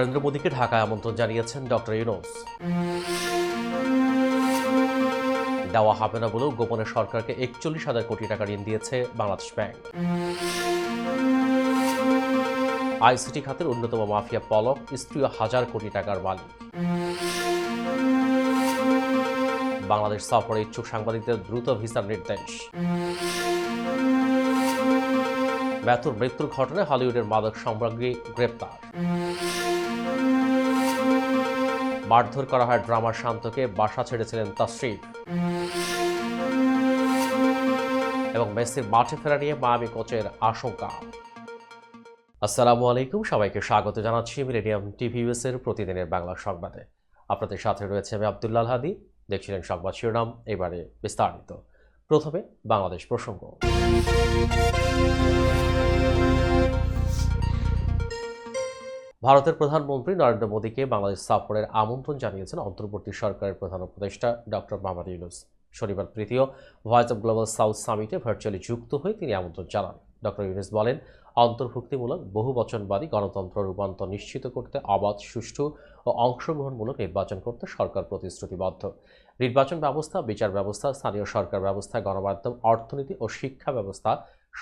নরেন্দ্র মোদীকে ঢাকায় আমন্ত্রণ জানিয়েছেন ডক্টর ইউনুস। দেওয়া হবে না বলেও গোপনে সরকারকে একচল্লিশ হাজার কোটি টাকা ঋণ দিয়েছে বাংলাদেশ ব্যাংক। আইসিটি খাতের অন্যতম মাফিয়া পলক স্ত্রী হাজার কোটি টাকার মালিক। বাংলাদেশ সফরে ইচ্ছুক সাংবাদিকদের দ্রুত ভিসার নির্দেশ। ব্যথুর মৃত্যুর ঘটনায় হলিউডের মাদক সাম্রাজ্ঞী গ্রেপ্তার। মারধর করা হয় ড্রামার শান্তকে, বাসা ছেড়েছিলেন তাসরিফ। এবং মেসির মাঠে ফেরা নিয়ে মায়ামি কোচের আশঙ্কা। আসসালামু আলাইকুম, সবাইকে স্বাগত জানাচ্ছি মিলেনিয়াম টিভিএস এর প্রতিদিনের বাংলা সংবাদে। আপনাদের সাথে রয়েছে আমি আব্দুল্লাল হাদি। দেখছিলেন সংবাদ শিরোনাম, এবারে বিস্তারিত। প্রথমে বাংলাদেশ প্রসঙ্গ। ভারতের প্রধানমন্ত্রী নরেন্দ্র মোদীকে বাংলাদেশ সফরের আমন্ত্রণ জানিয়েছেন অন্তর্বর্তী সরকারের প্রধান উপদেষ্টা ডক্টর মোহাম্মদ ইউনুস। শনিবার তৃতীয় ভয়েস অব গ্লোবাল সাউথ সামিটে ভার্চুয়ালি যুক্ত হয়ে তিনি আমন্ত্রণ জানান। ডক্টর ইউনুস বলেন, অন্তর্ভুক্তিমূলক বহু বচনবাদী গণতন্ত্র রূপান্তর নিশ্চিত করতে অবাধ, সুষ্ঠু ও অংশগ্রহণমূলক নির্বাচন করতে সরকার প্রতিশ্রুতিবদ্ধ। নির্বাচন ব্যবস্থা, বিচার ব্যবস্থা, স্থানীয় সরকার ব্যবস্থা, গণমাধ্যম, অর্থনীতি ও শিক্ষা ব্যবস্থা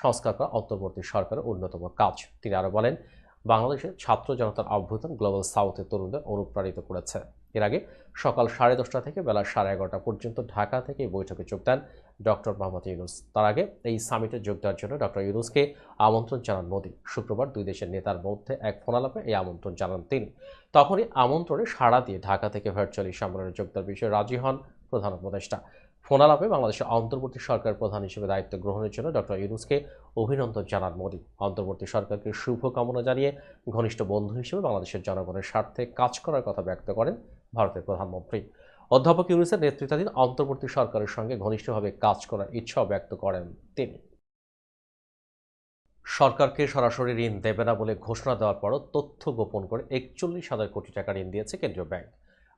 সংস্কার করা অন্তর্বর্তী সরকারের অন্যতম কাজ। তিনি আরও বলেন বাংলাদেশের ছাত্র জনতার অভ্যুত্থান গ্লোবাল সাউথের তরুণদের অনুপ্রাণিত করেছে। এর আগে সকাল সাড়ে দশটা থেকে বেলা সাড়ে এগারোটা পর্যন্ত ঢাকা থেকে বৈঠকে যোগ দেন ডক্টর মোহাম্মদ ইউনুস। তার আগে এই সামিটে যোগ দেওয়ার জন্য ডক্টর ইউনুসকে আমন্ত্রণ জানান মোদী। শুক্রবার দুই দেশের নেতার মধ্যে এক ফোনালাপে এই আমন্ত্রণ জানান তিনি। তখনই আমন্ত্রণে সাড়া দিয়ে ঢাকা থেকে ভার্চুয়ালি সম্মেলনে যোগ দেওয়ার বিষয়ে রাজি হন প্রধান উপদেষ্টা। ফোনালাপে বাংলাদেশের অন্তর্বর্তী সরকার প্রধান হিসেবে দায়িত্ব গ্রহণের জন্য ডক্টর ইউনুসকে অভিনন্দন জানান মোদী। অন্তর্বর্তী সরকারকে শুভকামনা জানিয়ে ঘনিষ্ঠ বন্ধু হিসেবে বাংলাদেশের জনগণের স্বার্থে কাজ করার কথা ব্যক্ত করেন ভারতের প্রধানমন্ত্রী। অধ্যাপক ইউনুসের নেতৃত্বাধীন অন্তর্বর্তী সরকারের সঙ্গে ঘনিষ্ঠভাবে কাজ করার ইচ্ছাও ব্যক্ত করেন তিনি। সরকারকে সরাসরি ঋণ দেবে না বলে ঘোষণা দেওয়ার পরও তথ্য গোপন করে একচল্লিশ হাজার কোটি টাকা ঋণ দিয়েছে কেন্দ্রীয় ব্যাংক।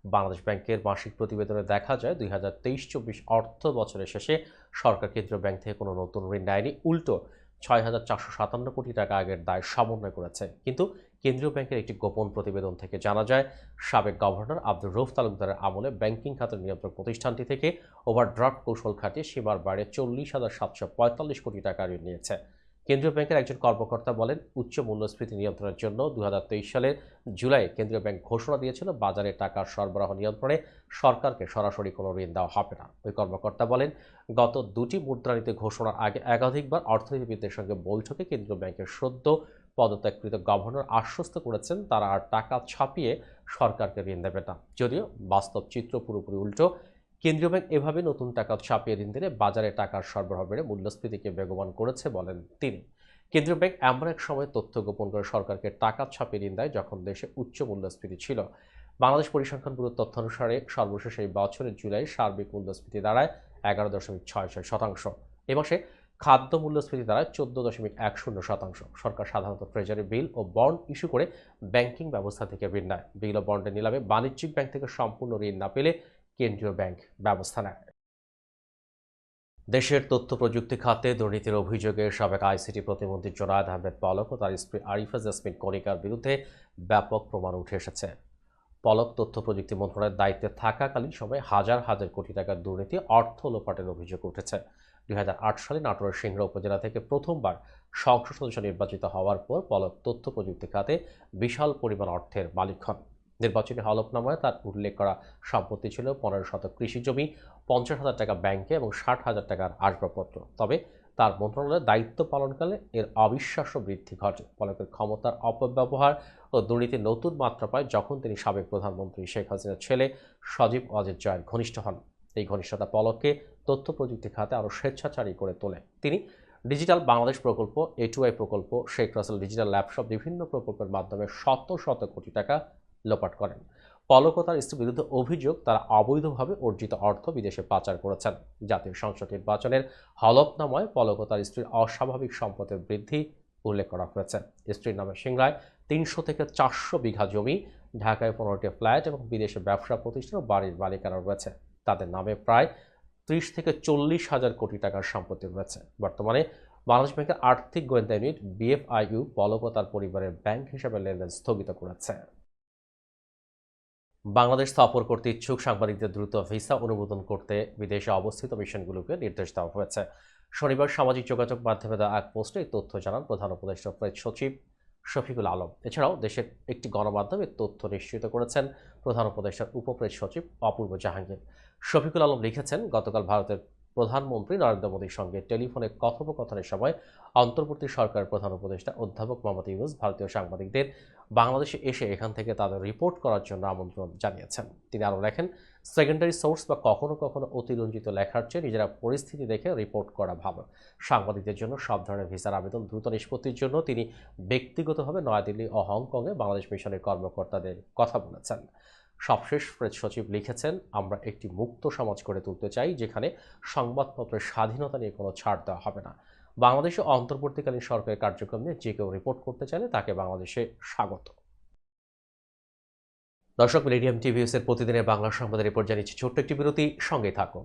বাংলাদেশ ব্যাংকের মাসিক প্রতিবেদনে দেখা যায় দুই হাজার তেইশ চব্বিশ অর্থ বছরের শেষে সরকার কেন্দ্রীয় ব্যাংক থেকে কোনো নতুন ঋণ নেয়নি, উল্টো ছয় হাজার চারশো সাতান্ন কোটি টাকা আগের দায় সমন্বয় করেছে। কিন্তু কেন্দ্রীয় ব্যাংকের একটি গোপন প্রতিবেদন থেকে জানা যায়, সাবেক গভর্নর আব্দুর রৌফ তালুকদারের আমলে ব্যাংকিং খাতের নিয়ন্ত্রক প্রতিষ্ঠানটি থেকে ওভারড্রাফট কৌশল খাটিয়ে সীমার বাইরে চল্লিশ হাজার সাতশো পঁয়তাল্লিশ কোটি টাকা ঋণ নিয়েছে। কেন্দ্রীয় ব্যাংকের একজন কর্মকর্তা বলেন, উচ্চ মূল্যস্ফীতি নিয়ন্ত্রণের জন্য দু হাজার তেইশ সালের জুলাই কেন্দ্রীয় ব্যাংক ঘোষণা দিয়েছিল, বাজারে টাকার সরবরাহ নিয়ন্ত্রণে সরকারকে সরাসরি কোনো ঋণ দেওয়া হবে না। ওই কর্মকর্তা বলেন, গত দুটি মুদ্রানীতি ঘোষণার আগে একাধিকবার অর্থনীতিবিদদের সঙ্গে বৈঠকে কেন্দ্রীয় ব্যাংকের সদ্য পদত্যাগকৃত গভর্নর আশ্বস্ত করেছেন, তারা আর টাকা ছাপিয়ে সরকারকে ঋণ দেবে না। যদিও বাস্তব চিত্র পুরোপুরি উল্টো কেন্দ্রীয় ব্যাংক এভাবে নতুন টাকা ছাপিয়ে ঋণ দিলে বাজারে টাকার সরবরাহ বেড়ে মূল্যস্ফীতিকে বেগবান করেছে বলেন তিনি। কেন্দ্রীয় ব্যাংক এমন এক সময় তথ্য গোপন করে সরকারকে টাকা ছাপিয়ে ঋণ দেয় যখন দেশে উচ্চ মূল্যস্ফীতি ছিল। বাংলাদেশ পরিসংখ্যান ব্যুরোর তথ্য অনুসারে সর্বশেষ এই বছরের জুলাই সার্বিক মূল্যস্ফীতি দাঁড়ায় এগারো দশমিক ছয় ছয় শতাংশ। এ মাসে খাদ্য মূল্যস্ফীতি দাঁড়ায় চোদ্দ দশমিক এক শূন্য শতাংশ। সরকার সাধারণত ট্রেজারি বিল ও বন্ড ইস্যু করে ব্যাংকিং ব্যবস্থা থেকে ঋণ নেয়। বিল ও বন্ডের নিলামে বাণিজ্যিক ব্যাংক থেকে সম্পূর্ণ ঋণ না পেলে কেন্দ্রীয় ব্যাংক ব্যবস্থা নেয়। দেশের তথ্য প্রযুক্তি খাতে দুর্নীতির অভিযোগে সাবেক আইসিটি প্রতিমন্ত্রী জোনায়দ আহমেদ পলক ও তার স্ত্রী আরিফা জাসমিন কণিকার বিরুদ্ধে ব্যাপক প্রমাণ উঠে এসেছে। পলক তথ্য প্রযুক্তি মন্ত্রণালয়ের দায়িত্বে থাকাকালীন সময়ে হাজার হাজার কোটি টাকার দুর্নীতি, অর্থ লোপাটের অভিযোগ উঠেছে। দুই হাজার আট সালে নাটোরের সিংড়া উপজেলা থেকে প্রথমবার সংসদ সদস্য নির্বাচিত হওয়ার পর পলক তথ্য প্রযুক্তি খাতে বিশাল পরিমাণ অর্থের মালিক হন। নির্বাচনী হলফনামায় তার উল্লেখ করা সম্পত্তি ছিল পনেরো শতক কৃষি জমি পঞ্চাশ হাজার টাকা ব্যাংকে এবং ষাট হাজার টাকার আসবাবপত্র। তবে তার মন্ত্রণালয়ের দায়িত্ব পালনকালে এর অবিশ্বাস্য বৃদ্ধি ঘটে পলকের ক্ষমতার অপব্যবহার ও দুর্নীতির নতুন মাত্রা পায় যখন তিনি সাবেক প্রধানমন্ত্রী শেখ হাসিনার ছেলে সজীব অজিত জয়ের ঘনিষ্ঠ হন। এই ঘনিষ্ঠতা পলককে তথ্য প্রযুক্তি খাতে আরও স্বেচ্ছাচারী করে তোলে। তিনি ডিজিটাল বাংলাদেশ প্রকল্প এটুআই প্রকল্প, শেখ রাসেল ডিজিটাল ল্যাপসব বিভিন্ন প্রকল্পের মাধ্যমে শত শত কোটি টাকা লোপাট করেন। পলক ও তার স্ত্রীর বিরুদ্ধে অভিযোগ, তারা অবৈধভাবে অর্জিত অর্থ বিদেশে পাচার করেছেন। জাতীয় সংসদ নির্বাচনের হলফনামায় পলক ও তার স্ত্রীর অস্বাভাবিক সম্পদের বৃদ্ধি উল্লেখ করা হয়েছে। স্ত্রীর নামে সিংড়ায় তিনশো থেকে চারশো বিঘা জমি, ঢাকায় পনেরোটি ফ্ল্যাট এবং বিদেশে ব্যবসা প্রতিষ্ঠান ও বাড়ির মালিকানা রয়েছে। তাদের নামে প্রায় ত্রিশ থেকে চল্লিশ হাজার কোটি টাকার সম্পত্তি রয়েছে। বর্তমানে বাংলাদেশ ব্যাংকের আর্থিক গোয়েন্দা ইউনিট বিএফআইইউ পলক ও তার পরিবারের ব্যাংক হিসাবে লেনদেন স্থগিত করেছে। বাংলাদেশ সফর করতে ইচ্ছুক সাংবাদিকদের দ্রুত ভিসা অনুমোদন করতে বিদেশে অবস্থিত মিশনগুলোকে নির্দেশ দেওয়া হয়েছে। শনিবার সামাজিক যোগাযোগ মাধ্যমে দেওয়া এক পোস্টে এই তথ্য জানান প্রধান উপদেষ্টা প্রেস সচিব শফিকুল আলম। এছাড়াও দেশের একটি গণমাধ্যমে তথ্য নিশ্চিত করেছেন প্রধান উপদেষ্টার উপপ্রেস সচিব অপূর্ব জাহাঙ্গীর। শফিকুল আলম লিখেছেন, গতকাল ভারতের প্রধানমন্ত্রী নরেন্দ্র মোদীর সঙ্গে টেলিফোনে কথোপকথনের সময় অন্তর্বর্তী সরকারের প্রধান উপদেষ্টা অধ্যাপক মোহাম্মদ ইউনুস ভারতীয় সাংবাদিকদের বাংলাদেশে এসে এখান থেকে তাদের রিপোর্ট করার জন্য আমন্ত্রণ জানিয়েছেন। তিনি আরও লেখেন সেকেন্ডারি সোর্স বা কখনো কখনো অতিরঞ্জিত লেখার চেয়ে নিজেরা পরিস্থিতি দেখে রিপোর্ট করা ভালো। সাংবাদিকদের জন্য সব ধরনের ভিসার আবেদন দ্রুত নিষ্পত্তির জন্য তিনি ব্যক্তিগতভাবে নয়াদিল্লি ও হংকংয়ে বাংলাদেশ মিশনের কর্মকর্তাদের কথা বলেছেন। সবশেষ প্রেস সচিব লিখেছেন, আমরা একটি মুক্ত সমাজ করে তুলতে চাই, যেখানে সংবাদপত্রের স্বাধীনতা নিয়ে কোনো ছাড় দেওয়া হবে না। বাংলাদেশে অন্তর্বর্তীকালীন সরকারের কার্যক্রম নিয়ে যে কেউ রিপোর্ট করতে চাইলে তাকে বাংলাদেশে স্বাগত। দর্শক মিডিয়াম টিভিএস এর প্রতিদিনের বাংলা সংবাদের রিপোর্ট জানিয়েছি ছোট্ট একটি বিরতি সঙ্গে থাকুন।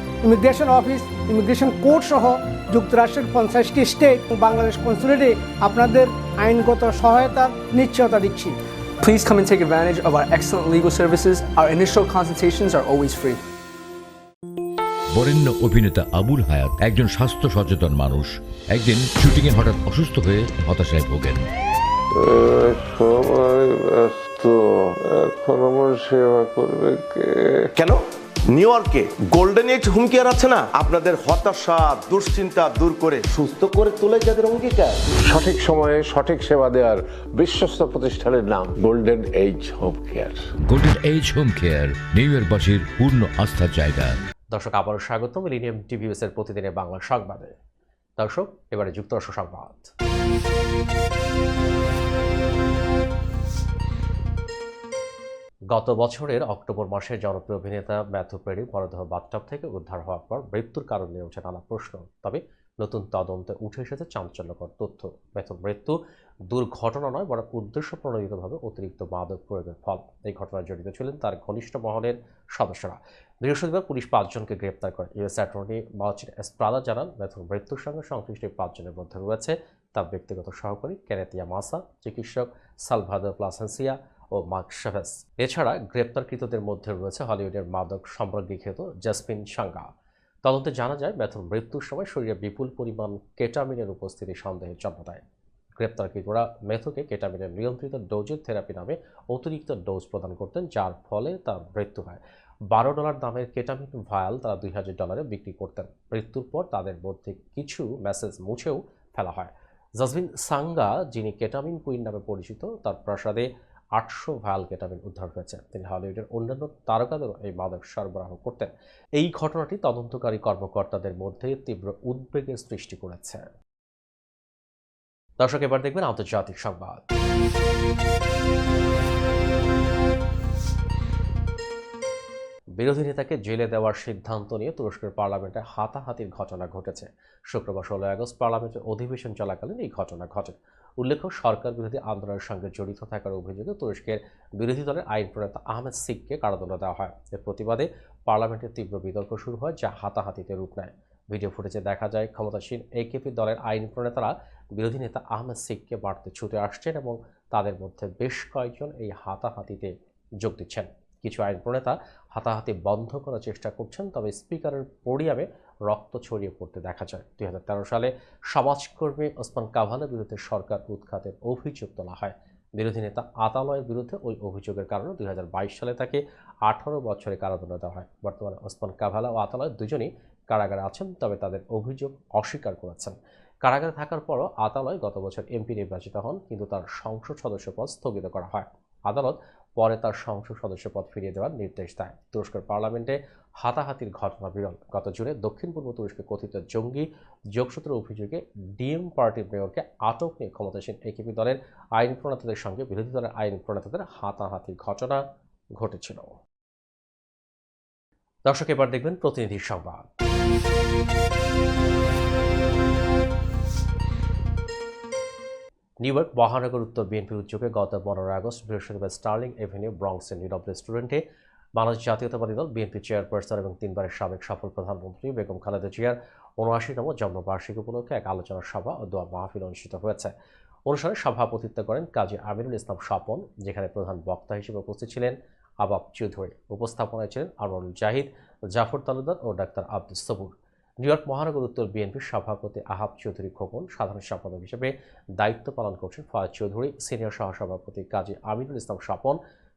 immigration office immigration court সহ যুক্তরাষ্ট্রের পঞ্চাশটি স্টেট ও বাংলাদেশ কনসুলেটে আপনাদের আইনগত সহায়তা নিশ্চয়তা দিচ্ছি। Please come and take advantage of our excellent legal services. Our initial consultations are always free. বরেণ্য অভিনেতা আবুল হায়াত একজন স্বাস্থ্য সচেতন মানুষ। একদিন শুটিংয়ে হঠাৎ অসুস্থ হয়ে হতাশায় ভোগেন। সবাই ব্যস্ত। এখন আমার সেবা করবে কে? কেন? নিউ ইয়র্কে গোল্ডেন এজ হুমকি কেয়ার আছে না? আপনাদের হতাশা দুশ্চিন্তা দূর করে সুস্থ করে তোলে যাদের অঙ্গীকার। সঠিক সময়ে সঠিক সেবা দেওয়ার বিশ্বস্ত প্রতিষ্ঠানের নাম golden age home care golden age home care new ইয়র্কবাসীর পূর্ণ আস্থার জায়গা দর্শক আবারও স্বাগত মিলিনিয়াম টিভিএস এর প্রতিদিনের বাংলা সংবাদে। দর্শক এবারে যুক্তরাষ্ট্র সংবাদ। গত বছরের অক্টোবর মাসে জনপ্রিয় অভিনেতা ম্যাথু পেরি মরদেহ বাথটব থেকে উদ্ধার হওয়ার পর মৃত্যুর কারণ নিয়ে উঠে নানা প্রশ্ন। তবে নতুন তদন্তে উঠে এসেছে চাঞ্চল্যকর তথ্য। ম্যাথুর মৃত্যু দুর্ঘটনা নয়, বরং উদ্দেশ্য প্রণোদিতভাবে অতিরিক্ত মাদক প্রয়োগের ফল। এই ঘটনায় জড়িত ছিলেন তার ঘনিষ্ঠ মহলের সদস্যরা। বৃহস্পতিবার পুলিশ পাঁচজনকে গ্রেপ্তার করে। ইউএস অ্যাটর্নি মার্চিন এসপ্রাদা জানান, ম্যাথুর মৃত্যুর সঙ্গে সংশ্লিষ্ট পাঁচজনের মধ্যে রয়েছে তার ব্যক্তিগত সহকারী ক্যানেতিয়া মাসা, চিকিৎসক সালভাদো প্লাসেন্সিয়া ও মার্ক শেভেস এছাড়া গ্রেপ্তারকৃতদের মধ্যে রয়েছে হলিউডের মাদক সম্রাজ্ঞী খ্যাত জাসমিন সাঙ্গা। তদন্তে জানা যায়, ম্যাথুর মৃত্যুর সময় শরীরে বিপুল পরিমাণ কেটামিনের উপস্থিতি সন্দেহের জন্ম দেয় গ্রেপ্তারকৃতরা মেথুকে কেটামিনের নিয়ন্ত্রিত ডোজের থেরাপি নামে অতিরিক্ত ডোজ প্রদান করতেন, যার ফলে তার মৃত্যু হয়। বারো ডলার দামের কেটামিন ভায়াল তারা দুই হাজার ডলারে বিক্রি করতেন। মৃত্যুর পর তাদের মধ্যে কিছু মেসেজ মুছেও ফেলা হয়। জাসমিন সাঙ্গা, যিনি কেটামিন কুইন নামে পরিচিত, তার প্রাসাদে আটশো ভায়াল কেটামিন উদ্ধার হয়েছে। তিনি হলিউডের অন্যান্য তারকাদেরও এই মাদক সরবরাহ করতেন। এই ঘটনাটি তদন্তকারী কর্মকর্তাদের মধ্যে তীব্র উদ্বেগের সৃষ্টি করেছে। দর্শক, এবার দেখবেন আন্তর্জাতিক সংবাদ। বিরোধী নেতাকে জেলে দেওয়ার সিদ্ধান্ত নিয়ে তুরস্কের পার্লামেন্টে হাতাহাতির ঘটনা ঘটেছে। শুক্রবার ষোলোই আগস্ট পার্লামেন্টের অধিবেশন চলাকালীন এই ঘটনা ঘটে। উল্লেখ্য, সরকার বিরোধী আন্দোলনের সঙ্গে জড়িত থাকার অভিযোগে তুরস্কের বিরোধী দলের আইন প্রণেতা আহমেদ সিককে কারাদণ্ড দেওয়া হয়। এর প্রতিবাদে পার্লামেন্টে তীব্র বিতর্ক শুরু হয়, যা হাতাহাতিতে রূপ নেয়। ভিডিও ফুটেজে দেখা যায়, ক্ষমতাসীন একেপি দলের আইন প্রণেতারা বিরোধী নেতা আহমেদ সিককে বাড়তে ছুটে আসছেন এবং তাদের মধ্যে বেশ কয়েকজন এই হাতাহাতিতে যোগ দিচ্ছেন। কিছু আইন প্রণেতা হাতাহাতি বন্ধ করার চেষ্টা করছেন, তবে স্পিকারের পোডিয়ামে রক্ত ছড়িয়ে পড়তে দেখা যায়। দুই হাজার তেরো সালে সমাজকর্মী ওসমান কাভালের বিরুদ্ধে সরকার উৎখাতের অভিযোগ তোলা হয়। বিরোধী নেতা আতালয়ের বিরুদ্ধে ওই অভিযোগের কারণে দুই হাজার বাইশ সালে তাকে আঠারো বছরে কারাদণ্ড দেওয়া হয়। বর্তমানে ওসমান কাভালা ও আতালয় দুজনই কারাগারে আছেন, তবে তাদের অভিযোগ অস্বীকার করেছেন। কারাগারে থাকার পরও আতালয় গত বছর এমপি নির্বাচিত হন, কিন্তু তার সংসদ সদস্য পদ স্থগিত করা হয়। আদালত পরে তার সংসদ সদস্য পদ ফিরিয়ে দেওয়ার নির্দেশ দেয় তুরস্কের পার্লামেন্টে হাতাহাতির ঘটনা বিরল। গত জুনে দক্ষিণ পূর্ব তুরস্কে কথিত জঙ্গি যোগসূত্র অভিযোগে ডিএম পার্টির মেয়রকে আটক নিয়ে ক্ষমতাসীন একিপি দলের আইন প্রণেতাদের সঙ্গে বিরোধী দলের আইন প্রণেতাদের হাতাহাতির ঘটনা ঘটেছিল। দর্শক, এবার দেখবেন প্রতিনিধি সংবাদ। নিউ ইয়র্ক মহানগর উত্তর বিএনপির উদ্যোগে গত পনেরোই আগস্ট বৃহস্পতিবার স্টার্লিং এভিনিউ ব্রঙ্কসের নীরব রেস্টুরেন্টে বাংলাদেশ জাতীয়তাবাদী দল, বিএনপি চেয়ারপারসন এবং তিনবারের সাবেক সফল প্রধানমন্ত্রী বেগম খালেদা জিয়ার উনআশিতম জন্মবার্ষিকী উপলক্ষে এক আলোচনা সভা ও দোয়া মাহফিল অনুষ্ঠিত হয়েছে। অনুষ্ঠানে সভাপতিত্ব করেন কাজী আমিরুল ইসলাম স্বপন, যেখানে প্রধান বক্তা হিসেবে উপস্থিত ছিলেন আবাব চৌধুরী, উপস্থাপনায় ছিলেন আনোয়ারুল জাহিদ, জাফর তালুদার ও doctor Abdul Sabur. New York মহানগর উত্তর বিএনপির সভাপতি আহাব চৌধুরী খোকন সাধারণ সম্পাদক হিসেবে দায়িত্ব পালন করছেন ফয়াজ চৌধুরী, সিনিয়র সহসভাপতি কাজী আমিনুল ইসলাম স্বপন,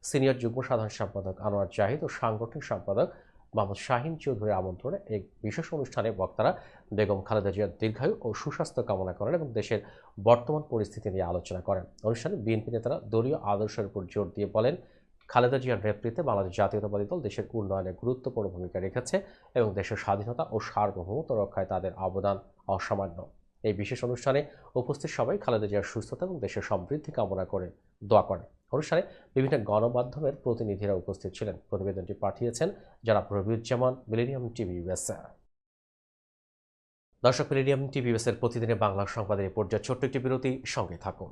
সিনিয়র যুগ্ম সাধারণ সম্পাদক আনোয়ার জাহিদ ও সাংগঠনিক সম্পাদক মোহাম্মদ শাহিন চৌধুরীর আমন্ত্রণে এক বিশেষ অনুষ্ঠানে বক্তারা বেগম খালেদা জিয়ার দীর্ঘায়ু ও সুস্বাস্থ্য কামনা করেন এবং দেশের বর্তমান পরিস্থিতি নিয়ে আলোচনা করেন। অনুষ্ঠানে বিএনপি নেতারা দলীয় আদর্শের উপর জোর দিয়ে বলেন খালেদা জিয়ার নেতৃত্বে বাংলাদেশ জাতীয়তাবাদী দল দেশের উন্নয়নে গুরুত্বপূর্ণ ভূমিকা রেখেছে এবং দেশের স্বাধীনতা ও সার্বভৌমত্ব রক্ষায় তাদের অবদান অসামান্য। এই বিশেষ অনুষ্ঠানে উপস্থিত সবাই খালেদা জিয়ার সুস্থতা এবং দেশের সমৃদ্ধি কামনা করে দোয়া করেন। অনুষ্ঠানে বিভিন্ন গণমাধ্যমের প্রতিনিধিরা উপস্থিত ছিলেন। প্রতিবেদনটি পাঠিয়েছেন যারা প্রবীরজামান মিলেনিয়াম টিভি ইউএসএ দর্শক, মিলেনিয়াম টিভি ইউএসএর প্রতিদিনের বাংলা সংবাদের পর্যায়ে ছোট্ট একটি বিরতি সঙ্গে থাকুন।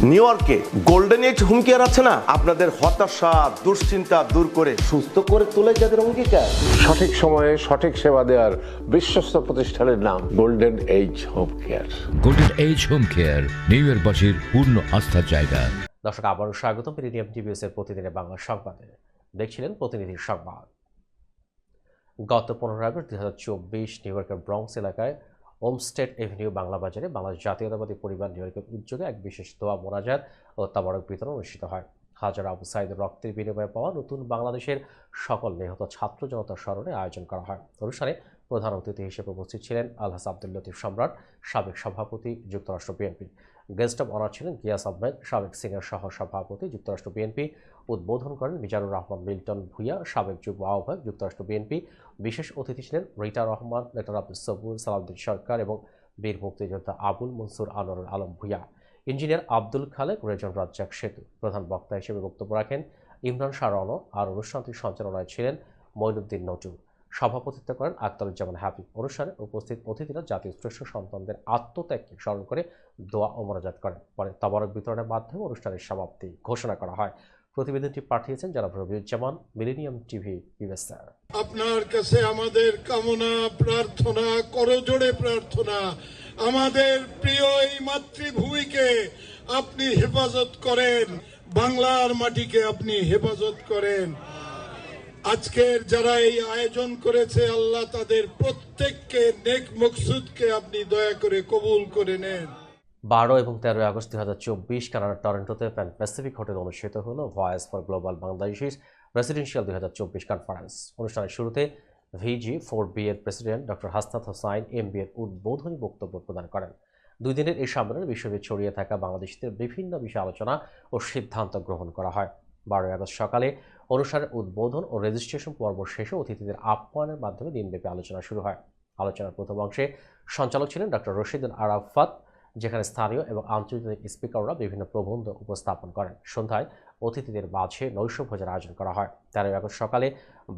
নিউ ইয়র্কে গোল্ডেন এইজ হুমকি কেয়ার আছে না? আপনাদের হতাশা দুশ্চিন্তা দূর করে সুস্থ করে তোলে যাদের অঙ্গীকার। সঠিক সময়ে সঠিক সেবা দেওয়ার বিশ্বস্ত প্রতিষ্ঠানের নাম golden age home care golden age home care new ইয়র্কবাসীর পূর্ণ আস্থার জায়গা। দর্শক আবারও স্বাগত মিডিয়াম টিভিএস এর প্রতিদিনের বাংলা সংবাদে। দেখছিলেন প্রতিনিধির সংবাদ। গত পনেরো আগস্ট দুই হাজার চব্বিশ নিউ ইয়র্কের ব্রঙ্কস এলাকায় ওমস্টেড এভিনিউ বাংলা বাজারে বাংলাদেশ জাতীয়তাবাদী পরিবার নিউ ইয়র্কের উদ্যোগে এক বিশেষ দোয়া মোনাজাত ও তাবারক বিতরণ অনুষ্ঠিত হয়। হাজার আবু সাইদের রক্তের বিনিময়ে পাওয়া নতুন বাংলাদেশের সকল নিহত ছাত্র জনতার স্মরণে আয়োজন করা হয়। অনুষ্ঠানে প্রধান অতিথি হিসেবে উপস্থিত ছিলেন আলহাস আব্দুল লতিফ সম্রাট, সাবেক সভাপতি, যুক্তরাষ্ট্র বিএনপি গেস্ট অব অনার ছিলেন গিয়াস আহমেদ, সাবেক সিনিয়র সহ সভাপতি যুক্তরাষ্ট্র বিএনপি উদ্বোধন করেন মিজানুর রহমান, মিল্টন ভুইয়া, সাবেক যুগ্ম আহ্বায়ক, যুক্তরাষ্ট্র বিএনপি বিশেষ অতিথি ছিলেন রিটা রহমান লেটার আব্দুল সবুর সালাউদ্দিন সরকার এবং বীর মুক্তিযোদ্ধা আবুল মনসুর আনোয়ারুল আলম ভুইয়া। ইঞ্জিনিয়ার আব্দুল খালেক, রেজন রাজ্জাক সেতু। প্রধান বক্তা হিসেবে বক্তব্য রাখেন ইমরান শারনো আর অনুষ্ঠানটির সঞ্চালনায় ছিলেন মঈনুদ্দিন নটু। সভাপতিত্ব করেন আখতারুজ্জামান হাবিব অনুষ্ঠানে উপস্থিত অতিথিরা জাতীয় শ্রেষ্ঠ সন্তানদের আত্মত্যাগকে স্মরণ করে দোয়া ও মোনাজাত করেন। পরে তাবারক বিতরণের মাধ্যমে অনুষ্ঠানের সমাপ্তি ঘোষণা করা হয়। প্রতিবেদনটি পাঠিয়েছেন জনাব রবিউজ্জামান, মিলেনিয়াম টিভি ইউএসআ আপনার কাছে আমাদের কামনা, প্রার্থনা, করজোড়ে প্রার্থনা, আমাদের প্রিয় এই মাতৃভূমিকে আপনি হেফাজত করেন, বাংলার মাটিকে আপনি হেফাজত করেন। আজকের যারা এই আয়োজন করেছে, আল্লাহ তাদের প্রত্যেককে নেক মকসুদকে আপনি দয়া করে কবুল করে নেন। বারো এবং তেরোই আগস্ট দুই হাজার চব্বিশ কানাডার টরেন্টোতে প্যান প্যাসিফিক হোটেল অনুষ্ঠিত হল voice for global Bangladeshis presidential দুই হাজার চব্বিশ কনফারেন্স। অনুষ্ঠানের শুরুতে ভিজি ফোর বি এর president doctor Hasnat Hossain M B এর উদ্বোধনী বক্তব্য প্রদান করেন। দুই দিনের এই সম্মেলনে বিশ্বব্যাপী ছড়িয়ে থাকা বাংলাদেশিদের বিভিন্ন বিষয়ে আলোচনা ও সিদ্ধান্ত গ্রহণ করা হয়। বারোই আগস্ট সকালে অনুষ্ঠানের উদ্বোধন ও রেজিস্ট্রেশন পর্ব শেষে অতিথিদের আপ্যায়নের মাধ্যমে দিনব্যাপী আলোচনা শুরু হয়। আলোচনার প্রথম অংশে সঞ্চালক ছিলেন ডক্টর রশিদুল আরাফাত। যেখানে স্থানীয় এবং আন্তর্জাতিক স্পিকাররা বিভিন্ন প্রবন্ধ উপস্থাপন করেন। সন্ধ্যায় অতিথিদের মাঝে নৈশ ভোজের আয়োজন করা হয়। তেরোই আগস্ট সকালে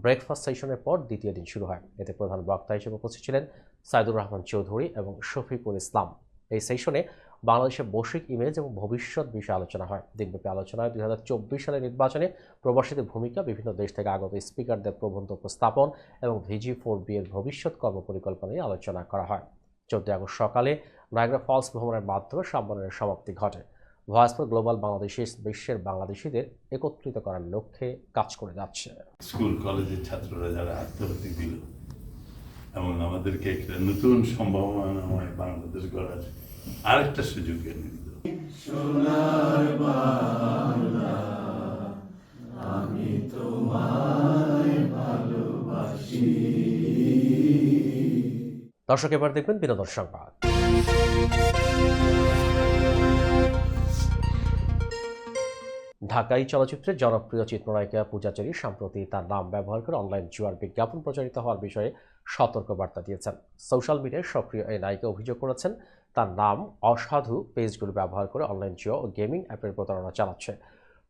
ব্রেকফাস্ট সেশনের পর দ্বিতীয় দিন শুরু হয়। এতে প্রধান বক্তা হিসেবে উপস্থিত ছিলেন সাইদুর রহমান চৌধুরী এবং শফিকুল ইসলাম। এই সেশনে বাংলাদেশের বৈশ্বিক ইমেজ এবং ভবিষ্যৎ বিষয়ে আলোচনা হয়। দিনব্যাপী আলোচনায় দুই হাজার চব্বিশ সালের নির্বাচনে প্রবাসীদের ভূমিকা, বিভিন্ন দেশ থেকে আগত স্পিকারদের প্রবন্ধ উপস্থাপন এবং ভিজি ফোর বি এর ভবিষ্যৎ কর্মপরিকল্পনা নিয়ে আলোচনা করা হয়। চোদ্দ আগস্ট সকালে নায়গ্রা ফলস ভ্রমণের মাধ্যমে সম্মেলনের সমাপ্তি ঘটে। ভয়েস ফর গ্লোবাল বাংলাদেশি বিশ্বের বাংলাদেশিদের একত্রিত করার লক্ষ্যে কাজ করে যাচ্ছে। স্কুল কলেজের ছাত্ররা যারা আত্মহত্যা দিল এবং আমাদেরকে একটা নতুন সম্ভাবনাময় বাংলাদেশ গড়ার আরেকটা সুযোগ এনে দিল। দর্শক এবার দেখবেন বিনোদন সংবাদ। ঢাকাই চলচ্চিত্রের জনপ্রিয় চিত্রনায়িকা পূজাচেরি সম্প্রতি তার নাম ব্যবহার করে অনলাইন জুয়ার বিজ্ঞাপন প্রচারিত হওয়ার বিষয়ে সতর্ক বার্তা দিয়েছেন। সোশ্যাল মিডিয়ায় সক্রিয় এই নায়িকা অভিযোগ করেছেন, তার নাম অসাধু পেজগুলো ব্যবহার করে অনলাইন জুয়া ও গেমিং অ্যাপের প্রতারণা চালাচ্ছে।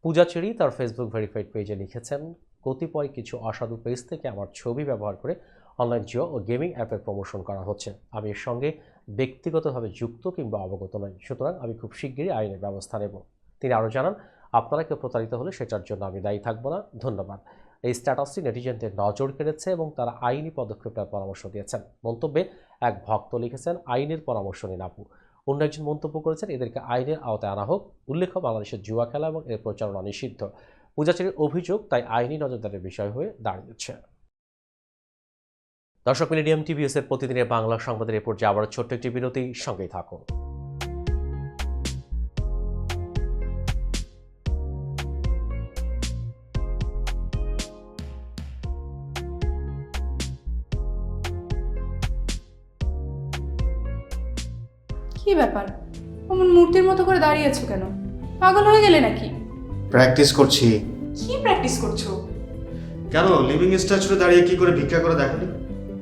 পূজাচেরি তার ফেসবুক ভেরিফাইড পেজে লিখেছেন, কতিপয় কিছু অসাধু পেজ থেকে আমার ছবি ব্যবহার করে অনলাইন জিও ও গেমিং অ্যাপের প্রমোশন করা হচ্ছে। আমি এর সঙ্গে ব্যক্তিগতভাবে যুক্ত কিংবা অবগত নয়। সুতরাং আমি খুব শিগগিরই আইনের ব্যবস্থা নেব। তিনি আরও জানান, আপনারা কেউ প্রতারিত হলে সেটার জন্য আমি দায়ী থাকব না। ধন্যবাদ। এই স্ট্যাটাসটি নেটিজেনদের নজর কেড়েছে এবং তারা আইনি পদক্ষেপ নেওয়ার পরামর্শ দিয়েছেন। মন্তব্যে এক ভক্ত লিখেছেন, আইনের পরামর্শ নিন আপু। অন্য একজন মন্তব্য করেছেন, এদেরকে আইনের আওতায় আনা হোক। উল্লেখ্য, বাংলাদেশের জুয়া খেলা এবং এর প্রচারণা নিষিদ্ধ। পূজাচেরির অভিযোগ তাই আইনি নজরদারির বিষয় হয়ে দাঁড়িয়েছে। দর্শক মিডিয়াম টিভিএস এর প্রতিদিনের বাংলা সংবাদের এরপর যে আবার ছোট্ট একটি বিরতি সঙ্গেই থাকুন। কি ব্যাপার? অমন মূর্তির মতো করে দাঁড়িয়ে আছো কেন? পাগল হয়ে গেলে নাকি? প্র্যাকটিস করছি। কি প্র্যাকটিস করছ? কেন লিভিং স্ট্যাচুরে দাঁড়িয়ে কি করে ভিক্ষা করে দেখালি?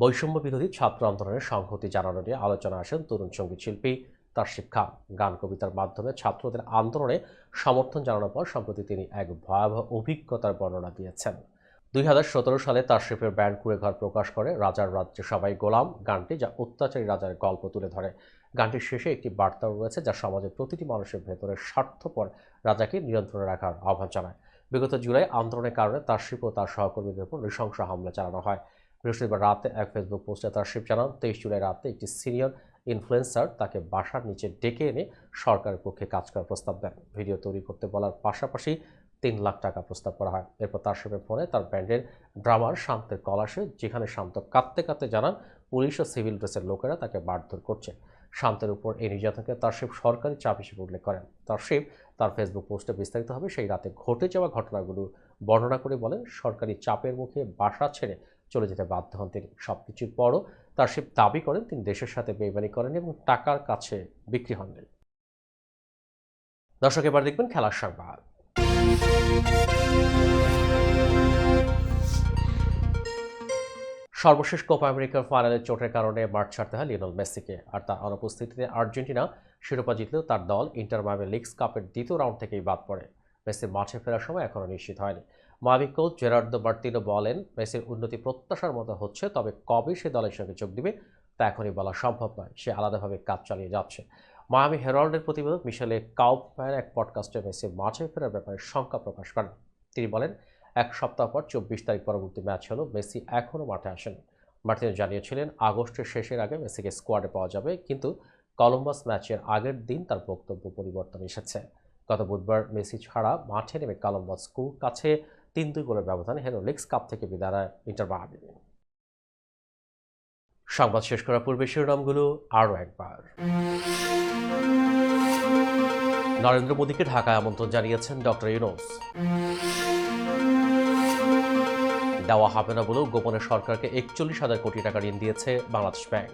বৈষম্য বিরোধী ছাত্র আন্দোলনের সংহতি জানানো নিয়ে আলোচনা আসেন তরুণ সংগীত শিল্পী তারশিব খান। গান কবিতার মাধ্যমে ছাত্রদের আন্দোলনে সমর্থন জানানোর পর সম্প্রতি তিনি এক ভয়াবহ অভিজ্ঞতার বর্ণনা দিয়েছেন। দুই হাজার সতেরো সালে তারশিফের ব্যান্ড কুড়েঘর প্রকাশ করে রাজার রাজ্যে সবাই গোলাম। গানটি যা অত্যাচারী রাজার গল্প তুলে ধরে। গানটির শেষে একটি বার্তাও রয়েছে যা সমাজের প্রতিটি মানুষের ভেতরে স্বার্থপর রাজাকে নিয়ন্ত্রণে রাখার আহ্বান জানায়। বিগত জুলাই আন্দোলনের কারণে তারশিপ ও তার সহকর্মীদের উপর নৃশংস হামলা চালানো হয়। বৃহস্পতিবার রাতে এক ফেসবুক পোস্টে তারশিপ জানান, তেইশ জুলাই রাতে একটি সিনিয়র ইনফ্লুয়েন্সার তাকে বাসার নিচে ডেকে এনে সরকারের পক্ষে কাজ করার প্রস্তাব দেন। ভিডিও তৈরি করতে বলার পাশাপাশি তিন লাখ টাকা প্রস্তাব করা হয়। এরপর তারশিপের ফোনে তার ব্যান্ডের ড্রামার শান্তের কল আসে, যেখানে শান্ত কাঁদতে কাঁদতে জানান, পুলিশ ও সিভিল ড্রেসের লোকেরা তাকে মারধর করছে। শান্তের উপর এই নির্যাতনকে তারশিপ সরকারি চাপ হিসেবে উল্লেখ করেন। তারশিপ তার ফেসবুক পোস্টে বিস্তারিতভাবে সেই রাতে ঘটে যাওয়া ঘটনাগুলো বর্ণনা করে বলেন, সরকারি চাপের মুখে বাসা ছেড়ে চলে যেতে বাধ্য হন তিনি। সব কিছুর পরও তারশিপ দাবি করেন, তিনি দেশের সাথে বেইমানি করেন এবং টাকার কাছে বিক্রি হননি দর্শক, এবার দেখবেন খেলার সংবাদ। সর্বশেষ কোপা আমেরিকার ফাইনালে চোটের কারণে মাঠ ছাড়তে হয় লিওনেল মেসিকে। আর তার অনুপস্থিতিতে আর্জেন্টিনা শিরোপা জিতলেও তার দল ইন্টার মায়ামি লিগস কাপের দ্বিতীয় রাউন্ড থেকেই বাদ পড়ে। মেসি মাঠে ফেরার সময় এখনও নিশ্চিত হয়নি। মায়ামি কোচ জেরার্দো বার্তিনো বলেন, মেসির উন্নতি প্রত্যাশার মতো হচ্ছে, তবে কবে সে দলের সঙ্গে যোগ দিবে, তা এখনই বলা সম্ভব নয়। সে আলাদাভাবে কাজ চালিয়ে যাচ্ছে। মায়ামি হেরাল্ডের প্রতিবেদক মিশেলে কাউফম্যান এক পডকাস্টে মেসির মাঠে ফেরার ব্যাপারে শঙ্কা প্রকাশ করেন। তিনি বলেন, এক সপ্তাহ পর চব্বিশ তারিখ পরবর্তী ম্যাচ হলো, মেসি এখনও মাঠে আসেন। মার্টিন জানিয়েছিলেন, আগস্টের শেষের আগে মেসিকে স্কোয়াডে পাওয়া যাবে, কিন্তু কলম্বাস ম্যাচের আগের দিন তার বক্তব্য পরিবর্তন এসেছে। গত বুধবার মেসি ছাড়া মাঠে নেমে কলম্বাস স্কুল কাছে তিন দুই গোলের ব্যবধানে হেরো লিগস কাপ থেকে বিদায় ইন্টার মায়ামি সংবাদ শেষ করার পূর্বে শিরোনামগুলো আরও একবার। নরেন্দ্র মোদীকে ঢাকায় আমন্ত্রণ জানিয়েছেন ডক্টর ইউনুস। দেওয়া হবে না বলেও গোপনে সরকারকে একচল্লিশ হাজার কোটি টাকা ঋণ দিয়েছে বাংলাদেশ ব্যাংক।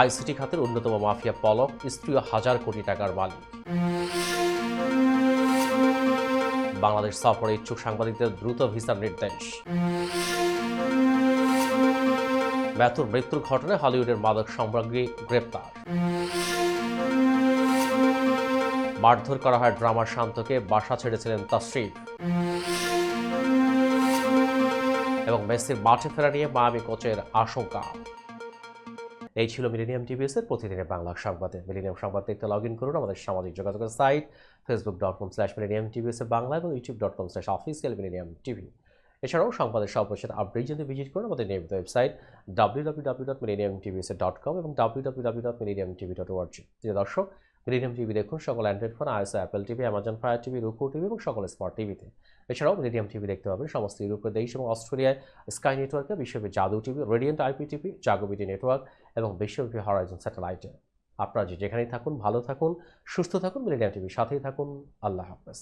আইসিটি খাতের অন্যতম মাফিয়া পলক স্ত্রীয় হাজার কোটি টাকার মালিক। বাংলাদেশ সফরে ইচ্ছুক সাংবাদিকদের দ্রুত ভিসার নির্দেশ। ম্যাথুর মৃত্যুর ঘটনায় হলিউডের মাদক সাম্রাজ্ঞী গ্রেপ্তার। মারধর করা হয় ড্রামার শান্তকে, বাসা ছেড়েছিলেন তাসরিফ। এবং মেসির মাঠে ফেরা নিয়ে মায়ামি কোচের আশঙ্কা। এই ছিল মিলেনিয়াম টিভিএস এর প্রতিদিনের বাংলা সংবাদে। মিলেনিয়াম সংবাদ দেখতে লগ ইন করুন আমাদের সামাজিক যোগাযোগের site Facebook dot com slash millennium TVS Bangla এবং YouTube dot com slash official millennium TV এছাড়াও সংবাদের সর্বশেষ আপডেট যদি ভিজিট করুন আমাদের নিয়মিত website W W W dot millennium TVS dot com এবং W W W dot millennium TV dot org প্রিয় দর্শক মিলেনিয়াম টিভি দেখুন সকল android phone iOS Apple TV Amazon fire TV Roku TV এবং সকল স্মার্ট টিভিতে এছাড়াও মিডিয়াম টিভি দেখতে পাবেন সমস্ত ইউরোপীয় দেশ এবং অস্ট্রেলিয়ায় স্কাই নেটওয়ার্কে বিশ্বব্যাপী জাদু টিভি রেডিয়েন্ট আইপি টিভি জাগবিটি নেটওয়ার্ক এবং বেসরকারি হরাইজন স্যাটেলাইটে আপনারা যে যেখানেই থাকুন, ভালো থাকুন, সুস্থ থাকুন মিলিডিয়া টিভির সাথেই থাকুন। আল্লাহ হাফেজ।